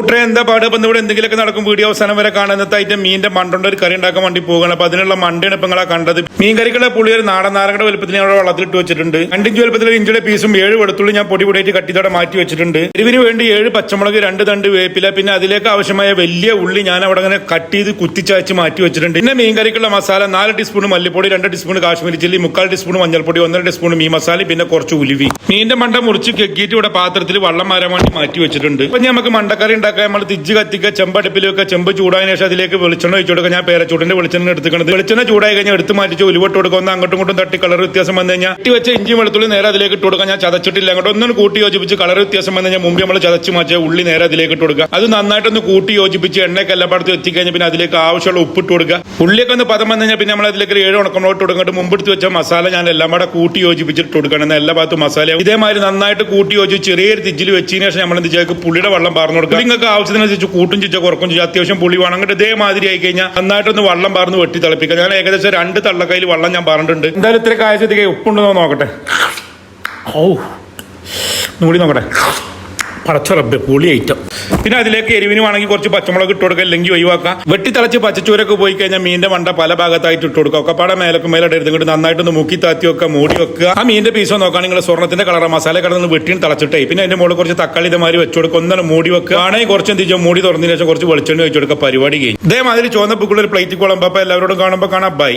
കൂട്ടരെ എന്താ പാട്? അപ്പം ഇവിടെ എന്തെങ്കിലുമൊക്കെ നടക്കും വീഡിയോ അവസാനം വരെ കാണുന്നത് ഐറ്റം മീനിന്റെ മണ്ടുണ്ട് ഒരു കറി ഉണ്ടാക്കാൻ വേണ്ടി പോകണം അപ്പൊ അതിനുള്ള മണ്ടയാണ് ഇപ്പൊ നിങ്ങളെ കണ്ടത്. മീൻ കറിക്കുള്ള പുളി ഒരു നാടൻ നാരങ്ങയുടെ വലുപ്പത്തിന് അവിടെ വളർത്തിട്ട് വെച്ചിട്ടുണ്ട്. രണ്ടിഞ്ച് വലുപ്പത്തിൽ ഇഞ്ചിയുടെ പീസും ഏഴ് വെളുത്തുള്ളി ഞാൻ പൊടി പൊടിയായിട്ട് കട്ടിത്തോടെ മാറ്റി വെച്ചിട്ടുണ്ട്. എരിവിന് വേണ്ടി ഏഴ് പച്ചമുളക് രണ്ട് തണ്ട് വേപ്പില പിന്നെ അതിലേക്ക് ആവശ്യമായ വലിയ ഉള്ളി ഞാൻ അവിടെ അങ്ങനെ കട്ട് ചെയ്ത് കുത്തിച്ചാച്ച് മാറ്റി വെച്ചിട്ടുണ്ട്. പിന്നെ മീൻ കറിക്കുള്ള മസാല നാല് ടീസ്പൂൺ മല്ലിപ്പൊടി രണ്ട് ടീസ്പൂൺ കാശ്മീരി ചില്ലി മുക്കാൽ ടീസ്പൂൺ മഞ്ഞൾപ്പൊടി ഒന്നര ടീസ്പൂൺ മീൻ മസാല പിന്നെ കുറച്ച് ഉലുവി മീന്റെ മണ്ട മുറിച്ച് കെക്കിയിട്ട് ഇവിടെ പാത്രത്തിൽ വെള്ളം മാറാൻ വേണ്ടി മാറ്റി വെച്ചിട്ടുണ്ട്. ഇപ്പൊ നമുക്ക് മണ്ടക്കറി ഉണ്ടാക്കാൻ നമ്മൾ തിജ്ജ് കത്തിക്ക ചെമ്പടുപ്പിൽ വെക്കുക ചെമ്പ് ചൂടായതിനു ശേഷം അതിലേക്ക് വെളിച്ചെണ്ണ ഒഴിച്ചു കൊടുക്കുക. ഞാൻ പേരച്ചൂടിന്റെ വെളിച്ചെണ്ണ എടുത്തുകൊണ്ട് വെളിച്ചെണ്ണ ചൂടായി കഴിഞ്ഞാൽ എടുത്ത് മാറ്റിച്ച് ഉലുവട്ട് കൊടുക്കുക. ഒന്ന് അങ്ങോട്ടും ഇങ്ങോട്ടും തട്ടി കളർ വ്യത്യാസം വന്നു കഴിഞ്ഞാൽ ഇട്ടി വെച്ച ഇഞ്ചി വെളുത്തുള്ളി നേരെ അതിലേക്ക് ഇട്ട് ഞാൻ ചതച്ചിട്ടില്ല. അങ്ങോട്ട് ഒന്നും കൂട്ടി യോജിപ്പിച്ച് കളർ വ്യത്യാസം വന്നു കഴിഞ്ഞാൽ മുമ്പ് നമ്മൾ ചതച്ച് മാറ്റിയ ഉള്ളി നേരെ അതിലേക്ക് ഇട്ട് കൊടുക്കുക. അത് നന്നായിട്ടൊന്ന് കൂട്ടി യോജിപ്പിച്ച് എണ്ണയൊക്കെ എല്ലാം പടത്ത് എത്തിക്കഴിഞ്ഞാൽ പിന്നെ അതിലേക്ക് ആവശ്യമുള്ള ഉപ്പിട്ട് കൊടുക്കുക. ഉള്ളിയൊക്കെ ഒന്ന് പദം വന്നു കഴിഞ്ഞാൽ പിന്നെ നമ്മൾ അതിലേക്ക് ഒരു ഏഴ് ഉണക്കമുളക് മുമ്പ് എടുത്ത് വെച്ച മസാല ഞാൻ എല്ലാം കൂടെ കൂട്ടി യോജിപ്പിച്ചിട്ട് കൊടുക്കണം എന്നാൽ എല്ലാ ഭാഗത്തും മസാല ഇതേമാതിരി നന്നായിട്ട് കൂട്ടി യോജിച്ച് ചെറിയൊരു തിജിൽ വെച്ചതിന് ശേഷം നമ്മൾ എന്ത് ചെയ്യുക? പുള്ളിയുടെ വെള്ളം പറഞ്ഞു കൊടുക്കുക. നിങ്ങൾക്ക് ആവശ്യത്തിനനുസരിച്ച് കൂട്ടും ചിച്ച കുറക്കും ചെയ്യും അത്യാവശ്യം പുളി വേണം. അങ്ങോട്ട് ഇതേമാതിരി ആയി കഴിഞ്ഞാൽ നന്നായിട്ടൊന്ന് വെള്ളം പറന്ന് വെട്ടി തിളപ്പിക്കുക. ഞാൻ ഏകദേശം രണ്ട് തള്ളക്കയിൽ വെള്ളം ഞാൻ പറഞ്ഞിട്ടുണ്ട് എന്തായാലും ഇത്ര കാഴ്ചത്തേക്ക് ഉപ്പുണ്ടെന്നോ നോക്കട്ടെ. ഓ മൂടി നോക്കട്ടെ. പടച്ച റബ്ബെ പുളി ഐറ്റം. പിന്നെ അതിലേക്ക് എരിവിന് വേണമെങ്കിൽ കുറച്ച് പച്ചമുളക് ഇട്ട് കൊടുക്കുക അല്ലെങ്കിൽ ഒഴിവാക്കാം വെട്ടി തിളച്ച് പച്ചച്ചൂരൊക്കെ പോയി കഴിഞ്ഞാൽ മീനിന്റെ മണ്ട പല ഭാഗത്തായിട്ട് ഇട്ട് കൊടുക്കുക. ഒക്കെപ്പാടെ മേലൊക്കെ മേലോട്ട് എടുത്തിട്ട് നന്നായിട്ടൊന്ന് മുക്കി താത്തി വെക്കുക മൂടി വെക്കുക. ആ മീനിന്റെ പീസോ നോക്കുക നിങ്ങൾ സ്വർണത്തിന്റെ കളർ മസാല കടന്ന് വെട്ടിന് തളച്ചിട്ടേ. പിന്നെ അതിന്റെ മുകളിൽ കുറച്ച് തക്കാളി ഇതേമാതിരി വെച്ച് കൊടുക്കുക. ഒന്നാണ് മൂടി വെക്കുക. ആണെങ്കിൽ കുറച്ച് എന്ത് ചെയ്യും? മൂടി തുറന്നതിന് ശേഷം കുറച്ച് വെളിച്ചെണ്ണ വെച്ച് കൊടുക്കുക. പരിപാടി കഴിഞ്ഞു. ഇതേമാതിരി ചുവന്ന പൂക്കുള്ള ഒരു പ്ലേറ്റ് കുളമ്പോ അപ്പൊ എല്ലാവരോടും കാണുമ്പോൾ കാണാം. ബൈ